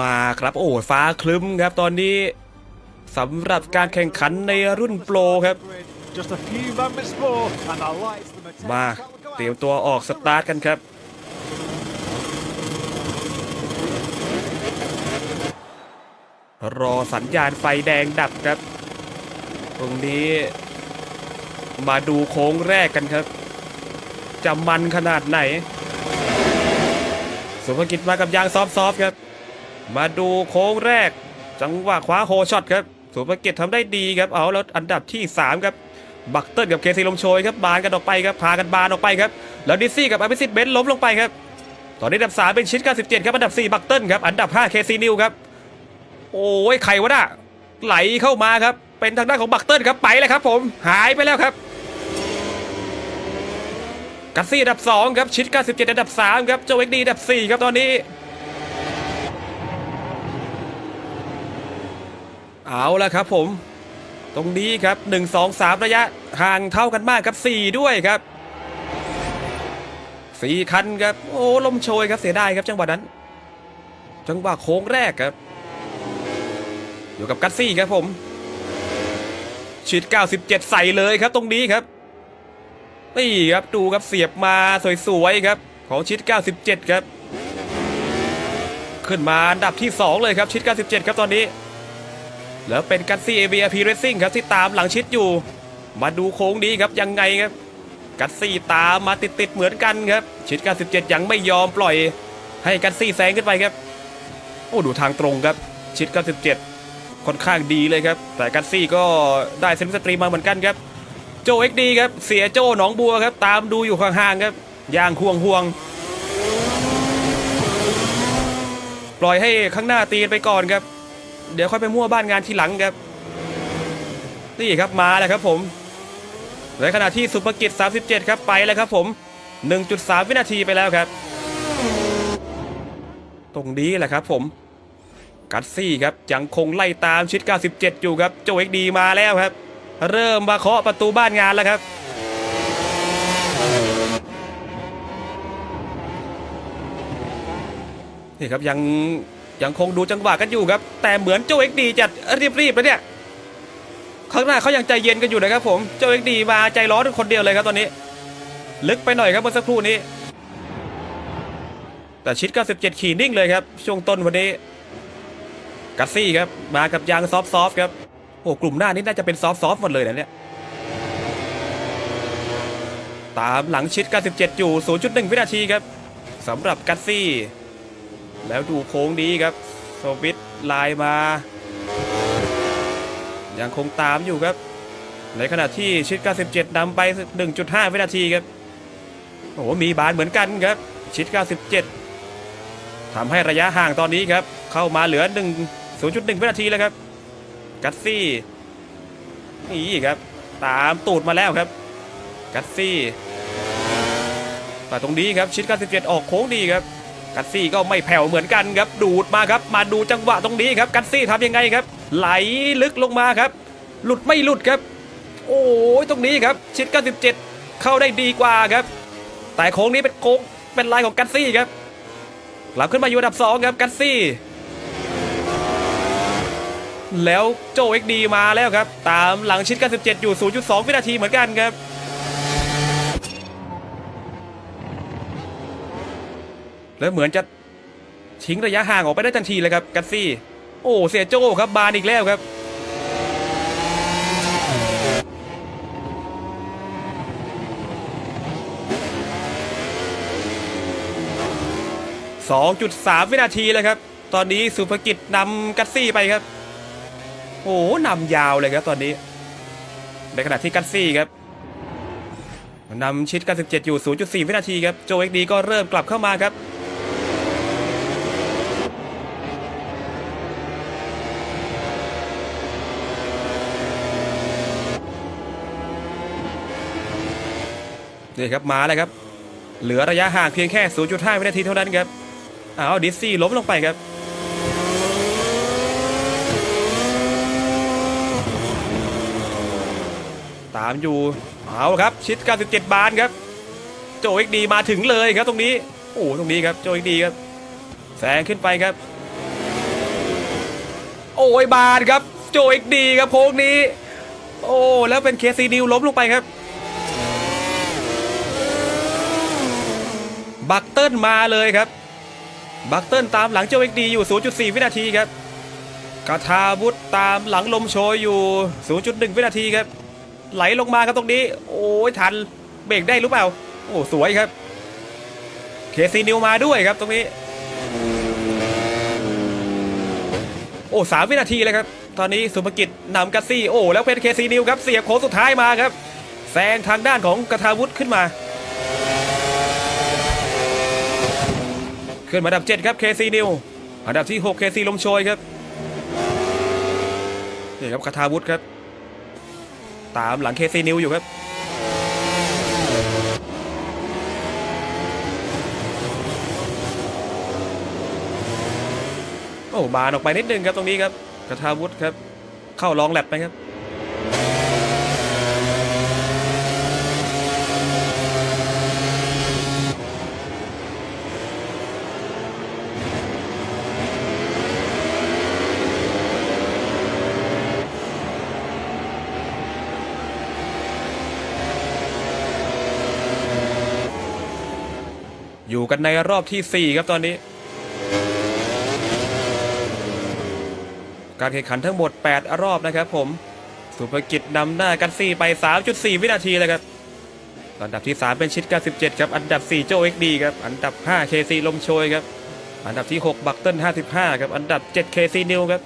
มาครับโอ้ฟ้าคลึ้มครับตอนนี้สำหรับการแข่งขันในรุ่นโปรครับ มาเตรียมตัวออกสตาร์ทกันครับ รอสัญญาณไฟแดงดับครับ ตรงนี้มาดูโค้งแรกกันครับ จะมันขนาดไหนสุภกิจมากับยางซอฟต์ๆครับ มาดูโค้งแรก จังหวะคว้าโฮช็อตครับสุภกิจทำได้ดีครับเอาแล้วอันดับที่ 3 ครับบักเติ้ลกับเคซีลมโชยครับบานกันออกไปครับพากันบานออกไปครับแล้วดิซี่กับอภิสิทธิ์เบนซ์ล้มลงไปครับตอนนี้อันดับ 3 เป็นชิด97ครับอันดับ 4 บักเติ้ลครับอันดับ5เคซีนิวครับโอ้ยใครวะน่ะไหลเข้ามาครับเป็นทางด้านของบักเติ้ลครับไปเลยครับ ผมหายไปแล้วครับกัสซี่อันดับ 2 ครับชิด97อันดับ 3 ครับโจเอ็กดีอันดับ 4 ครับตอนนี้ เอาละครับผม ตรงนี้ครับ 1 2 3 ระยะห่างเท่ากันมากครับ 4 ด้วยครับ 4 คันครับ โอ้ลมโชยครับเสียดายครับจังหวะนั้น จังหวะโค้งแรกครับ อยู่กับกัสซี่ครับผมชิด97 ใส่เลยครับตรงนี้ครับนี่ครับดูครับเสียบมาสวยๆครับ ของชิด97 ครับ ขึ้นมาอันดับที่ 2 เลยครับชิด97 ครับตอนนี้ แล้วเป็นกัตซี่เอ r ียพีเรซิ่งครับที่ตามหลังชิดอยู่ มาดูโค้งนี้ครับยังไงครับ กัตซี่ตามมาติดๆเหมือนกันครับ ชิด97ยังไม่ยอมปล่อย ให้กัตซี่แซงขึ้นไปครับ โอ้ดูทางตรงครับ ชิด97ค่อนข้างดีเลยครับ แต่กัตซี่ก็ได้เซนสตรีมาเหมือนกันครับ โจเอ็กดีครับ เสียโจหนองบัวครับ ตามดูอยู่ห่างๆครับย่างห่วงห่วงปล่อยให้ข้างหน้าตีนไปก่อนครับ เดี๋ยวค่อยไปมั่วบ้านงานทีหลังครับ นี่ครับมาแล้วครับผมในขณะที่สุภกิจ 37 ครับไปแล้วครับผม 1.3 วินาทีไปแล้วครับ ตรงนี้แหละครับผม กัตซี่ครับยังคงไล่ตามชิด 97 อยู่ครับโจเอ็กดีมาแล้วครับ เริ่มมาเคาะประตูบ้านงานแล้วครับนี่ครับยัง ยังคงดูจังหวะกันอยู่ครับ แต่เหมือนโจเอ็กดีจะรีบๆแล้วเนี่ยข้างหน้าเขายังใจเย็นกันอยู่นะครับผมโจเอ็กดีมาใจร้อนคนเดียวเลยครับตอนนี้ ลึกไปหน่อยครับเมื่อสักครู่นี้ แต่ชิด 97 ขี่นิ่งเลยครับ ช่วงต้นวันนี้กัสซี่ครับมากับยางซอฟต์ๆครับโอ้กลุ่มหน้านี้น่าจะเป็นซอฟต์ๆหมดเลยนะเนี่ยตามหลังชิด 97 อยู่ 0.1 วินาทีครับสำหรับกัสซี่ แล้วดูโค้งนี้ครับสวิตไลน์มา ยังคงตามอยู่ครับ ในขณะที่ชิด 97นำไป 1.5 วินาทีครับ โอ้โห มีบานเหมือนกันครับ ชิด 97ทำให้ระยะห่างตอนนี้ครับ เข้ามาเหลือ 1 0.1 วินาทีแล้วครับ กัสซี่ นี่ครับ ตามตูดมาแล้วครับ กัสซี่แต่ตรงนี้ครับ ชิด 97 ออกโค้งดีครับ กัสซี่ก็ไม่แผ่วเหมือนกันครับ ดูดมาครับ มาดูจังหวะตรงนี้ครับ กัสซี่ทำยังไงครับ ไหลลึกลงมาครับ หลุดไม่หลุดครับ โอ้ยตรงนี้ครับชิด97 เข้าได้ดีกว่าครับ แต่โค้งนี้เป็นโค้งเป็นลายของกัสซี่ครับกลับขึ้นมาอยู่อันดับสองครับกัสซี่แล้วโจเอ็กดีมาแล้วครับ ตามหลังชิดกัน17อยู่ 0.2 วินาทีเหมือนกันครับ แล้วเหมือนจะทิ้งระยะห่างออกไปได้ทันทีเลยครับกัสซี่ โอ้เสียโจ้ครับบานอีกแล้วครับ 2.3 วินาทีเลยครับ ตอนนี้สุภกิจนำกัตซี่ไปครับ โอ้นำยาวเลยครับตอนนี้ ในขณะที่กัตซี่ครับนำชิดกัน17 อยู่ 0.4 วินาทีครับ โจเอ็กดีก็เริ่มกลับเข้ามาครับ นี่ครับมาแล้วครับ เหลือระยะห่างเพียงแค่ 0.5 วินาทีเท่านั้นครับเอาดิซซี่ล้มลงไปครับตามอยู่ เอาครับ ชิด 97 บานครับ โจเอ็กดีมาถึงเลยครับตรงนี้ โอ้ตรงนี้ครับ โจเอ็กดีครับแซงขึ้นไปครับ โอ้ยบานครับ โจเอ็กดีครับโค้งนี้ โอ้ แล้วเป็นเคซีดิวล้มลงไปครับ บักเติ้ลมาเลยครับ บักเติ้ลตามหลังเจ้าเอ็กดีอยู่ 0.4 วินาทีครับกาทาวุธตามหลังลมโชยอยู่ 0.1 วินาทีครับ ไหลลงมาครับตรงนี้ โอ้ยทันเบรกได้หรือเปล่า โอ้สวยครับ เคซีนิวมาด้วยครับตรงนี้ โอ้สามวินาทีเลยครับ ตอนนี้สุภกิจนำกัสซี่ โอ้แล้วเป็นเคซีนิวครับ เสียบโค้งสุดท้ายมาครับ แซงทางด้านของกระทาวุธขึ้นมา ขึ้นมาอันดับ 7 ครับเคซีนิวอันดับที่6เคซีลมโชยครับนี่ครับกระทาวุธครับ ตามหลังเคซีนิวอยู่ครับโอ้บานออกไปนิดนึงครับตรงนี้ครับกระทาวุธครับ เข้าลองแลบไปครับ อยู่กันในรอบที่ 4 ครับตอนนี้ การแข่งขันทั้งหมด 8 รอบนะครับผม สุภกิจนำหน้ากันซี่ไป 3.4 วินาทีเลยครับ อันดับที่ 3 เป็นชิด97ครับ อันดับ 4 โจเอ็กดีครับ อันดับ 5 KC ลมโชยครับ อันดับที่ 6 บักเติ้ล55 ครับ อันดับ 7 KC นิวครับ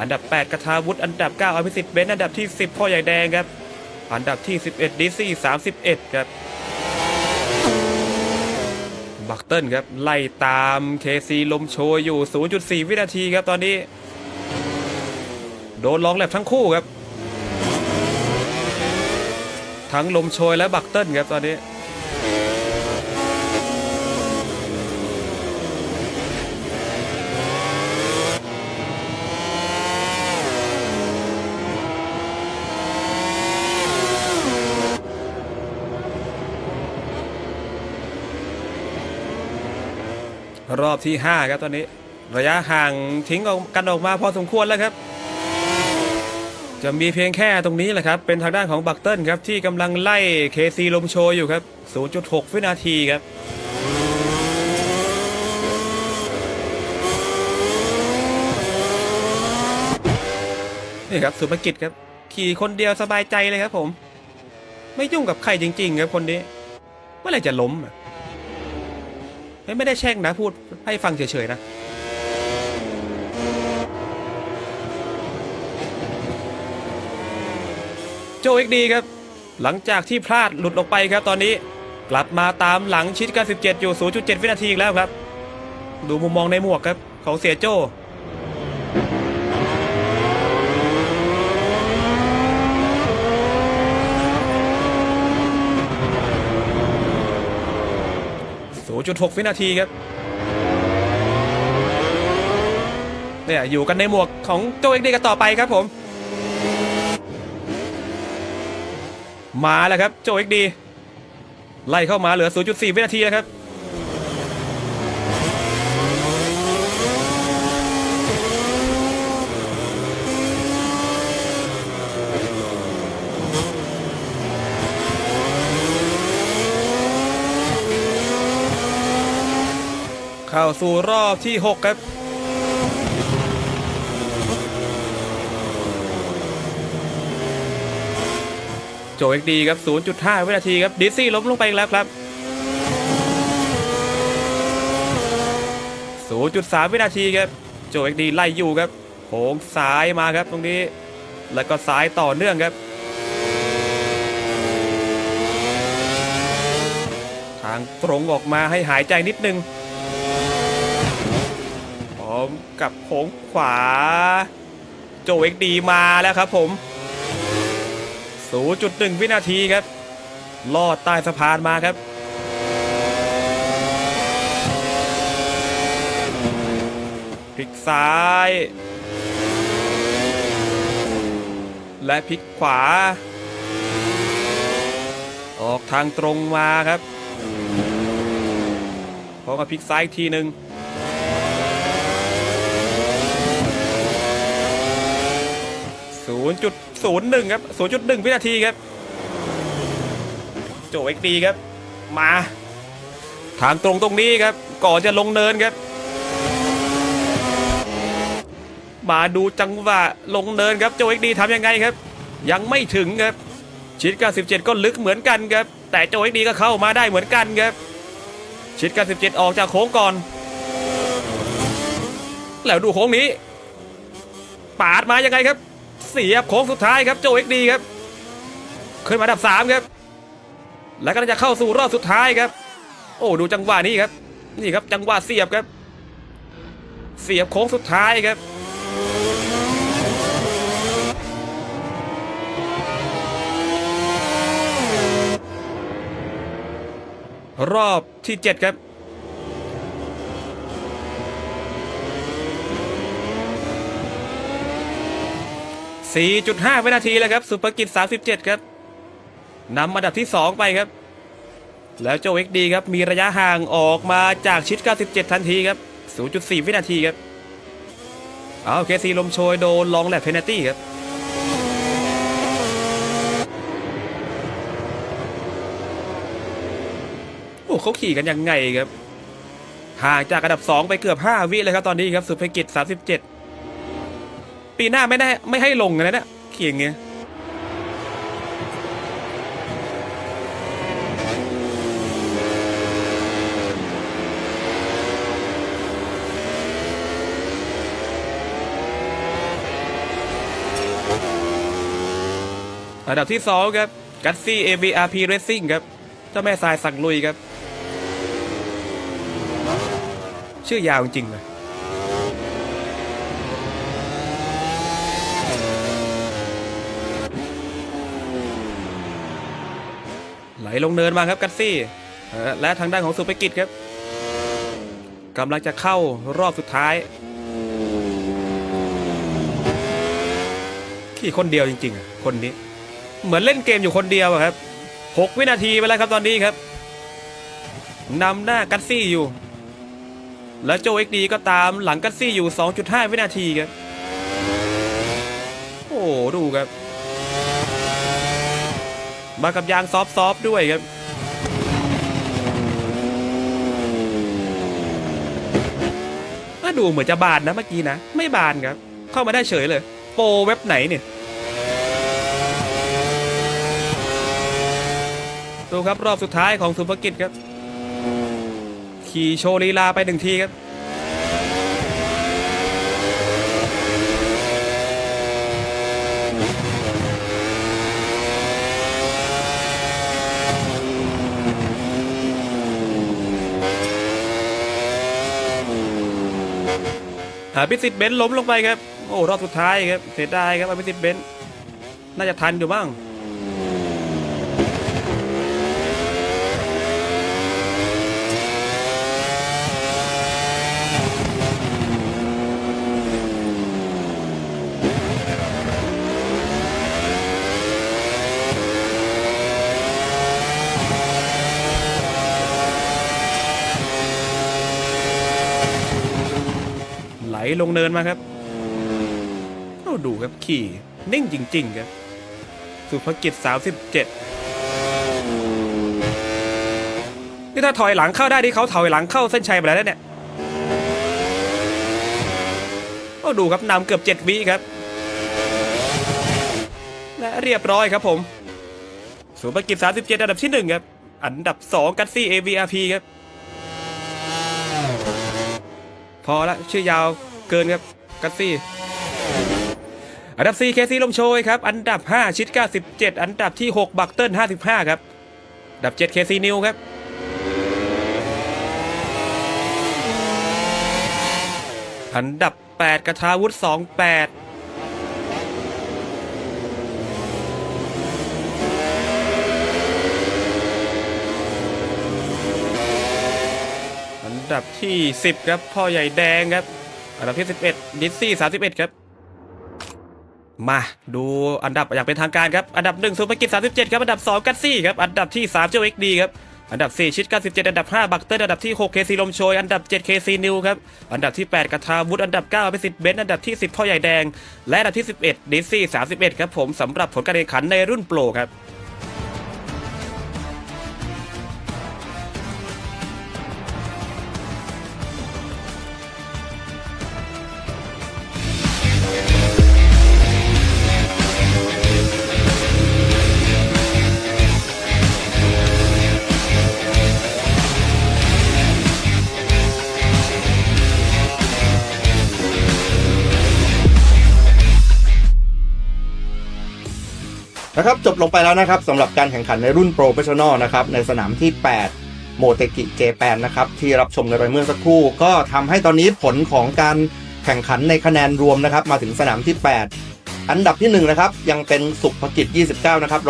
อันดับ 8กระทาวุธอันดับ 9อภิสิทธิ์เบนอันดับที่ 10 พ่อใหญ่แดงครับ อันดับที่ 11ดิซี่31 ครับ บักเติ้ลครับ ไล่ตามเคซีลมโชยอยู่ 0.4 วินาทีครับตอนนี้ โดนลองแลบทั้งคู่ครับ ทั้งลมโชยและบักเติ้ลครับตอนนี้ รอบที่ 5 ครับตอนนี้ ระยะห่างทิ้งออกกันออกมาพอสมควรแล้วครับ จะมีเพียงแค่ตรงนี้แหละครับ เป็นทางด้านของบักเติ้ลครับ ที่กำลังไล่เคซีลมโชยอยู่ครับ 0.6 วินาทีครับนี่ครับสุภกิจครับ ขี่คนเดียวสบายใจเลยครับผม ไม่ยุ่งกับใครจริง ๆ ครับคนนี้เมื่อไรจะล้มอะ ไม่ไม่ได้แช่งนะพูดให้ฟังเฉยๆนะโจเอ็กดีครับ หลังจากที่พลาดหลุดออกไปครับตอนนี้กลับมาตามหลังชิดกัน17อยู่ 0.7 วินาทีอีกแล้วครับ ดูมุมมองในหมวกครับ ของเสียโจ 0.6วินาทีครับเนี่ยอยู่กันในหมวกของโจเอ็กดีกันต่อไปครับผม มาแล้วครับโจเอ็กดีไล่เข้ามาเหลือ 0.4 วินาทีแล้วครับ สู่รอบที่ 6 ครับโจเอ็กดีครับ 0.5 วินาทีครับ ดิซี่ล้มลงไปอีกแล้วครับ 0.3 วินาทีครับ โจเอ็กดีไล่อยู่ครับโค้งซ้ายมาครับตรงนี้ แล้วก็ซ้ายต่อเนื่องครับ ทางตรงออกมาให้หายใจนิดนึง มกับโค้งขวา โจเอ็กดีมาแล้วครับผม 0.1 วินาทีครับ ลอดใต้สะพานมาครับ พลิกซ้าย และพลิกขวา ออกทางตรงมาครับพอมกับพลิกซ้ายอีกทีหนึ่ง 0.01 ครับ 0.1 วินาทีครับ โจเอ็กดีครับ มา ทางตรงตรงนี้ครับ ก่อนจะลงเนินครับ มาดูจังหวะลงเนินครับ โจเอ็กดีทำยังไงครับ ยังไม่ถึงครับ ชิด97 ก็ลึกเหมือนกันครับ แต่โจเอ็กดีก็เข้ามาได้เหมือนกันครับ ชิด97 ออกจากโค้งก่อน แล้วดูโค้งนี้ ปาดมายังไงครับ เสียบโค้งสุดท้ายครับโจเอ็กดีครับ ขึ้นมาดับสามครับ แล้วก็จะเข้าสู่รอบสุดท้ายครับ โอ้ดูจังหวะนี้ครับ นี่ครับจังหวะเสียบครับ เสียบโค้งสุดท้ายครับรอบที่เจ็ดครับ 4.5 วินาทีแล้วครับ สุภกิจ 37 ครับนำอันดับที่ 2 ไปครับ แล้วโจเอ็กดีครับ มีระยะห่างออกมาจากชิด 97 ทันทีครับ 0.4 วินาทีครับ เอาเคซีลมโชยโดนลองแลบเพนนตี้ครับโอ้เขาขี่กันยังไงครับ ห่างจากอันดับ 2 ไปเกือบ 5 วิเลยครับตอนนี้ครับ สุภกิจ 37 ปีหน้าไม่ได้ไม่ให้ลงนะเนี่ยขี่อย่างเงี้ยอันดับที่ 2 ครับกัตซี่ AVRP Racing ครับ เจ้าแม่ทรายสั่งลุยครับ ชื่อยาวจริงเลย ลลงเนินมาครับกัตซี่และทางด้านของสุภกิจครับกำลังจะเข้ารอบสุดท้าย ขี่คนเดียวจริงๆ คนนี้ เหมือนเล่นเกมอยู่คนเดียวครับ 6 วินาทีไปแล้วครับตอนนี้ครับนำหน้ากัตซี่อยู่ แล้วโจเอ็กดีก็ตามหลังกัตซี่อยู่ 2.5 วินาทีครับ โอ้ดูครับ มากับยางซอฟๆด้วยครับดูเหมือนจะบานนะเมื่อกี้นะ ไม่บานครับ เข้ามาได้เฉยเลย โปรเว็บไหนเนี่ยดูครับรอบสุดท้ายของสุภกิจครับ ขี่โชว์ลีลาไปหนึ่งทีครับ อภิสิทธิ์เบนซ์ล้มลงไปครับ โอ้รอบสุดท้ายครับ เสียดายครับอภิสิทธิ์เบนซ์น่าจะทันอยู่บ้าง ลงเนินมาครับเอาดูครับขี่นิ่งจริง ๆ ครับ สุภกิจ 37 นี่ถ้าถอยหลังเข้าได้ที่เขาถอยหลังเข้าเส้นชัยไปแล้วเนี่ยก็ดูครับนำเกือบ 7 วิครับ และเรียบร้อยครับผมสุภกิจ 37 อันดับที่ 1 ครับ อันดับ 2 กัตซี่ AVRP ครับ พอละชื่อยาว กินครับกัตซี่อันดับ 4 เคซีลมโชยครับ อันดับ 5 ชิด 97 อันดับที่ 6 บักเติ้ล55 ครับ อันดับ 7 เคซีนิวครับ อันดับ 8กระทาวุฒิ28อันดับที่ 10 ครับ พ่อใหญ่แดงครับ อันดับที่ 11 ดิซซี่ 31 ครับ มาดูอันดับอย่างเป็นทางการครับ อันดับ1สุภกิจ37 ครับ อันดับ 2 กัตซี่ครับ อันดับที่ 3 เจ้าเอ็กดีครับ อันดับ 4 ชิด97 อันดับ 5 บักเตอร์ อันดับที่6เคซีลมโชย อันดับ7เคซีนิวครับ อันดับที่ 8กระทาวุฒอันดับ9เป็นสิทธิ์เบนซ์อันดับที่ 10พ่อใหญ่แดง และอันดับที่ 11ดิซี่ 31 ครับผมสำหรับผลการแข่งขันในรุ่นโปรครับ นะครับจบลงไปแล้วนะครับสำหรับการแข่งขันในรุ่นโปรเฟชชั่นอลนะครับในสนามที่ 8 โมเตกิเจแปนนะครับที่รับชมกันไปเมื่อสักครู่ ก็ทำให้ตอนนี้ผลของการแข่งขันในคะแนนรวมนะครับมาถึงสนามที่ 8 อันดับที่1นะครับยังเป็นสุภกิจ 29 นะครับ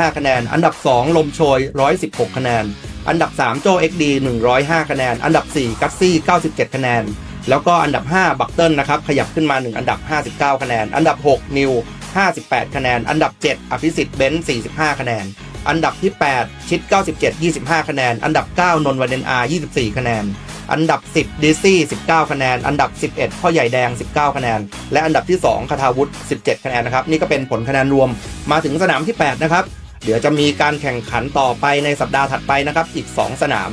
145 คะแนน อันดับ 2 ลมโชย 116 คะแนน อันดับ 3 โจเอ็กดี105 คะแนน อันดับ 4 กัสซี่ 97 คะแนน แล้วก็อันดับ 5 บักเติลนะครับขยับขึ้นมา 1 อันดับ 59 คะแนน อันดับ 6 นิว 58 คะแนน อันดับ 7 อภิสิทธิ์เบนซ์45 คะแนน อันดับที่ 8 ชิด 97 25 คะแนน อันดับ 9 นนวันเดนอาร์24 คะแนน อันดับ 10ดิซี่ 19 คะแนน อันดับ 11 พ่อใหญ่แดง 19 คะแนน และอันดับที่ 2คาทาวุฒิ17 คะแนนนะครับ นี่ก็เป็นผลคะแนนรวมมาถึงสนามที่ 8 นะครับ เดี๋ยวจะมีการแข่งขันต่อไปในสัปดาห์ถัดไปนะครับ อีก 2 สนาม